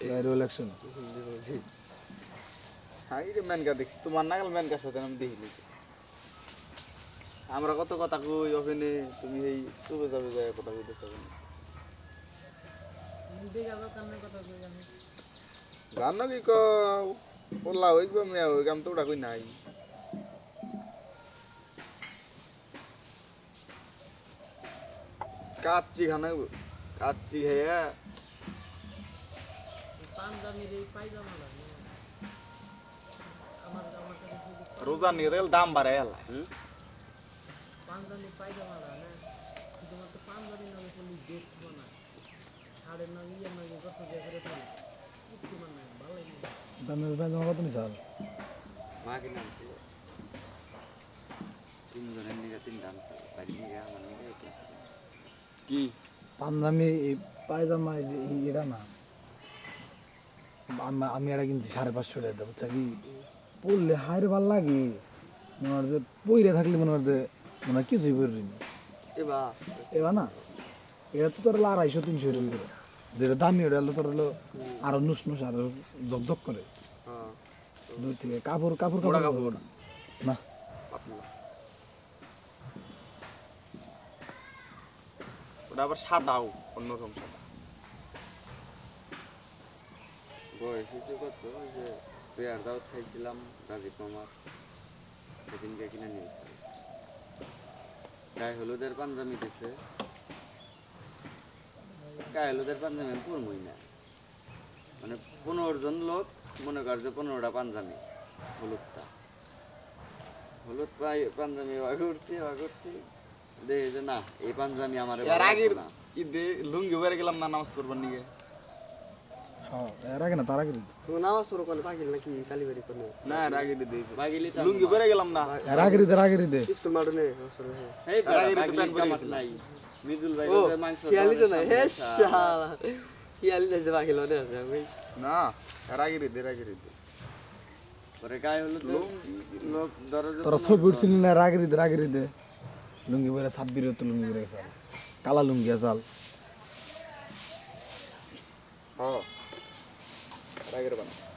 হ্যাঁ আমরা কত কথা কই ওখানে তুমি এই চুপে যাবে যায় কথা কইতেছ জানো কি কও? বললা ওই মিয়া, ওই কাম তো ওটা কই নাই। কাচ্চি খানা কাচ্চি খাইয়া রোজা নিয়ে গেলে দাম বাড়াই গেল দামের পায়জামা কত নিছে আর? মা কিনে আনছিল তিনজনের নিয়ে তিনটা আনছিল বাড়ি নিয়ে আমার নিয়ে এটা কি? পাঞ্জাবি এই পায়জামা এই যে এই- এটা না? আমি- এটা কিনছি সাড়ে পাঁচশো টাকা বুঝছা? কি পড়লে হাইরে ভালো লাগে। মনে হয় যে পইরে থাকলে মনে হয় যে মনে হয় কিছুই পড়ি না। এবার না? এটা তো তোর হলো আড়াইশো তিনশো এরকম করে যেটা দামি ওটা হলো তোর হলো আরও নুস নুস আরও ঝকঝক করে। হ্যাঁ। দুই থেকে কাপড় কাপড় কাপড়। কাপড়। না। ওটা আবার সাদাও অন্যরকম সাদা। বয়স হচ্ছে কত ওই যে পেয়ার দাওয়াত খাইছিলাম রাজীব মামার। সেদিনকে কিনে নিয়েছিল গায়ে হলুদের পাঞ্জামি দিছে। গায়ে হলুদের পাঞ্জামি আমি পরমই না। মানে পনেরো জন লোক মনে কর যে পনেরোটা পাঞ্জামি হলুদটা। হলুদ পাই পাঞ্জামি ওয়া করছি ওয়া করছি দেখি যে না এই পাঞ্জামি আমার আগের ঈদে লুঙ্গি বেড়ে গেলাম না নামাজ করবার নিগে? হ্যাঁ এর আগে না তার আগে নামাজ পড়ো কোন পাগিল নাকি কালীবাড়ি কোন? না এর আগের ঈদে বাগিলি লুঙ্গি বেড়ে গেলাম না। এর স্কুল হ্যাঁ। এই এর আগে বেটা, তো পরে কামাত নাই। মিদুল ভাই মাংস খেয়ালি তো দোকানের নাই হে সামনে শালা। খেয়ালি নাই যে পাগিল না এর এর পরে গায়ে হলো তো লোক ধরো তোরা ছবি উঠছিলি না এর লুঙ্গি পরে ছাব্বির তো লুঙ্গি পরে কালা লুঙ্গি আসাল হ্যাঁ এর আগের বানা